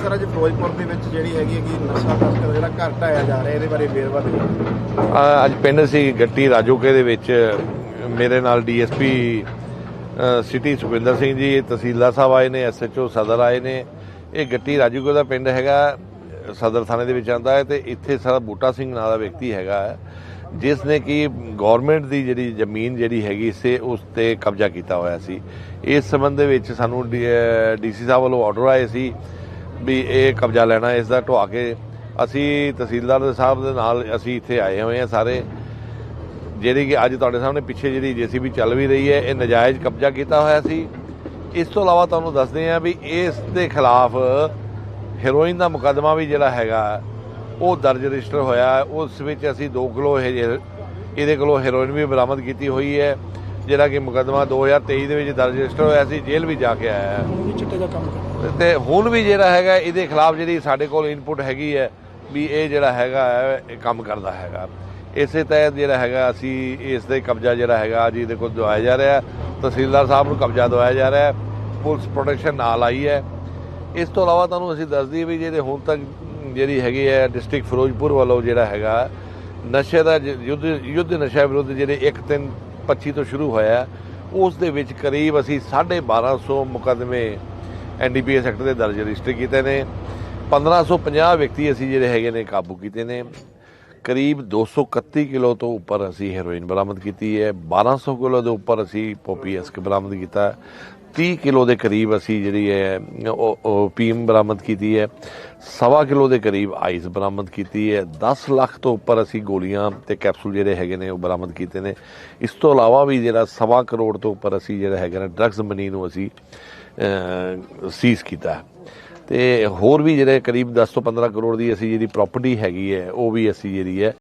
Sir, ਅੱਜ ਫਿਰੋਜ਼ਪੁਰ ਦੇ ਵਿੱਚ ਜਿਹੜੀ ਹੈਗੀ ਹੈ ਕਿ ਨਸ਼ਾ ਤਸਕਰ ਜਿਹੜਾ ਘਰ ਢਾਇਆ ਜਾ ਰਿਹਾ, ਇਹਦੇ ਬਾਰੇ ਵੇਰਵਾ ਦਿਓ ਅੱਜ ਪਿੰਡ ਸੀ ਗੱਟੀ ਰਾਜੋਕੇ ਦੇ ਵਿੱਚ, ਮੇਰੇ ਨਾਲ ਡੀਐਸਪੀ ਸਿਟੀ ਸੁਖਵਿੰਦਰ ਸਿੰਘ ਜੀ, ਤਹਿਸੀਲਦਾਰ ਸਾਹਿਬ ਆਏ ਨੇ, ਐਸਐਚਓ ਸਦਰ ਆਏ ਨੇ। ਇਹ ਗੱਟੀ ਰਾਜੂਕੇ ਦਾ ਪਿੰਡ ਹੈਗਾ, ਸਦਰ ਥਾਣੇ ਦੇ ਵਿੱਚ ਆਂਦਾ ਹੈ ਤੇ ਇੱਥੇ ਸਾਰਾ ਬੂਟਾ ਸਿੰਘ ਨਾਂ ਦਾ ਵਿਅਕਤੀ ਹੈਗਾ ਜਿਸ ਨੇ ਕਿ ਗਵਰਨਮੈਂਟ ਦੀ ਜਿਹੜੀ ਜ਼ਮੀਨ ਜਿਹੜੀ ਹੈਗੀ ਸੀ ਉਸ ਤੇ ਕਬਜ਼ਾ ਕੀਤਾ ਹੋਇਆ ਸੀ। ਇਸ ਸੰਬੰਧ ਦੇ ਵਿੱਚ ਸਾਨੂੰ ਡੀਸੀ ਸਾਹਿਬ ਵੱਲੋਂ ਆਰਡਰ ਆਏ ਸੀ ਵੀ ਇਹ ਕਬਜ਼ਾ ਲੈਣਾ, ਇਸ ਦਾ ਢਵਾ ਕੇ ਅਸੀਂ ਤਹਿਸੀਲਦਾਰ ਦੇ ਸਾਹਿਬ ਦੇ ਨਾਲ ਅਸੀਂ ਇੱਥੇ ਆਏ ਹੋਏ ਹਾਂ ਸਾਰੇ। ਜਿਹੜੀ ਕਿ ਅੱਜ ਤੁਹਾਡੇ ਸਾਹਮਣੇ ਪਿੱਛੇ ਜਿਹੜੀ ਜੀਸੀਬੀ ਚੱਲ ਵੀ ਰਹੀ ਹੈ, ਇਹ ਨਜਾਇਜ਼ ਕਬਜ਼ਾ ਕੀਤਾ ਹੋਇਆ ਸੀ। ਇਸ ਤੋਂ ਇਲਾਵਾ ਤੁਹਾਨੂੰ ਦੱਸਦੇ ਹਾਂ ਵੀ ਇਸ ਦੇ ਖਿਲਾਫ ਹੈਰੋਇਨ ਦਾ ਮੁਕੱਦਮਾ ਵੀ ਜਿਹੜਾ ਹੈਗਾ, ਉਹ ਦਰਜ ਰਜਿਸਟਰ ਹੋਇਆ। ਉਸ ਵਿੱਚ ਅਸੀਂ 2 ਕਿਲੋ ਇਹਦੇ ਕੋਲੋਂ ਹੈਰੋਇਨ ਵੀ ਬਰਾਮਦ ਕੀਤੀ ਹੋਈ ਹੈ। ਜਿਹੜਾ ਕਿ ਮੁਕੱਦਮਾ 2023 ਦੇ ਵਿੱਚ ਦਰਜ ਰਜਿਸਟਰ ਹੋਇਆ ਸੀ ਜੇਲ੍ਹ ਵੀ ਜਾ ਕੇ ਆਇਆ ਹੈ। ਵੀ ਚਿੱਟੇ ਦਾ ਕੰਮ ਕਰਦਾ ਤੇ ਹੁਣ ਵੀ ਜਿਹੜਾ ਹੈਗਾ ਇਹਦੇ ਖਿਲਾਫ ਜਿਹੜੀ ਸਾਡੇ ਕੋਲ ਇਨਪੁਟ ਹੈਗੀ ਹੈ ਵੀ ਇਹ ਜਿਹੜਾ ਹੈਗਾ ਇਹ ਕੰਮ ਕਰਦਾ ਹੈਗਾ। ਇਸੇ ਤਹਿਤ ਜਿਹੜਾ ਹੈਗਾ ਅਸੀਂ ਇਸ ਦੇ ਕਬਜ਼ਾ ਜਿਹੜਾ ਹੈਗਾ ਅੱਜ ਇਹਦੇ ਕੋਲ ਦਵਾਇਆ ਜਾ ਰਿਹਾ। ਤਹਿਸੀਲਦਾਰ ਸਾਹਿਬ ਨੂੰ ਕਬਜ਼ਾ ਦਵਾਇਆ ਜਾ ਰਿਹਾ ਪੁਲਿਸ ਪ੍ਰੋਟੈਕਸ਼ਨ ਨਾਲ ਆਈ ਹੈ। ਇਸ ਤੋਂ ਇਲਾਵਾ ਤੁਹਾਨੂੰ ਅਸੀਂ ਦੱਸ ਦਈਏ ਵੀ ਜਿਹੜੇ ਹੁਣ ਤੱਕ ਜਿਹੜੀ ਹੈਗੀ ਹੈ ਡਿਸਟ੍ਰਿਕਟ ਫਿਰੋਜ਼ਪੁਰ ਵੱਲੋਂ ਜਿਹੜਾ ਹੈਗਾ ਨਸ਼ੇ ਦਾ ਜ- ਯੁੱਧ ਯੁੱਧ ਨਸ਼ਾ ਵਿਰੁੱਧ ਜਿਹੜੇ 1 3 25 ਤੋਂ ਸ਼ੁਰੂ ਹੋਇਆ ਉਸ ਦੇ ਵਿੱਚ ਕਰੀਬ ਅਸੀਂ 1250 ਮੁਕੱਦਮੇ ਐਨਡੀਪੀਐਸ ਐਕਟ ਦੇ ਦਰਜ ਰਜਿਸਟਰ ਕੀਤੇ ਨੇ। 1550 ਵਿਅਕਤੀ ਅਸੀਂ ਜਿਹੜੇ ਹੈਗੇ ਨੇ, ਕਾਬੂ ਕੀਤੇ ਨੇ। ਕਰੀਬ 231 ਕਿਲੋ ਤੋਂ ਉੱਪਰ ਅਸੀਂ ਹੈਰੋਇਨ ਬਰਾਮਦ ਕੀਤੀ ਹੈ 1200 ਕਿਲੋ ਦੇ ਉੱਪਰ ਅਸੀਂ ਪੋਪੀ ਐਸਕ ਬਰਾਮਦ ਕੀਤਾ 30 ਕਿਲੋ ਦੇ ਕਰੀਬ ਅਸੀਂ ਜਿਹੜੀ ਹੈ, ਉਹ ਪੀਮ ਬਰਾਮਦ ਕੀਤੀ ਹੈ। ਸਵਾ ਕਿਲੋ ਦੇ ਕਰੀਬ ਆਈਸ ਬਰਾਮਦ ਕੀਤੀ ਹੈ। 10 ਲੱਖ ਤੋਂ ਉੱਪਰ ਅਸੀਂ ਗੋਲੀਆਂ ਤੇ ਕੈਪਸੂਲ ਜਿਹੜੇ ਹੈਗੇ ਨੇ, ਉਹ ਬਰਾਮਦ ਕੀਤੇ ਨੇ। ਇਸ ਤੋਂ ਇਲਾਵਾ ਵੀ ਜਿਹੜਾ ਸਵਾ ਕਰੋੜ ਤੋਂ ਉੱਪਰ ਅਸੀਂ ਜਿਹੜਾ ਹੈਗਾ ਨਾ, ਡਰੱਗਸ ਮਨੀ ਨੂੰ ਅਸੀਂ ਸੀਜ਼ ਕੀਤਾ ਹੈ। ਤੇ ਹੋਰ ਵੀ ਜਿਹੜੇ ਕਰੀਬ 10 ਤੋਂ 15 ਕਰੋੜ ਦੀ ਅਸੀਂ ਜਿਹੜੀ ਪ੍ਰਾਪਰਟੀ ਹੈਗੀ ਹੈ, ਉਹ ਵੀ ਅਸੀਂ ਜਿਹੜੀ ਹੈ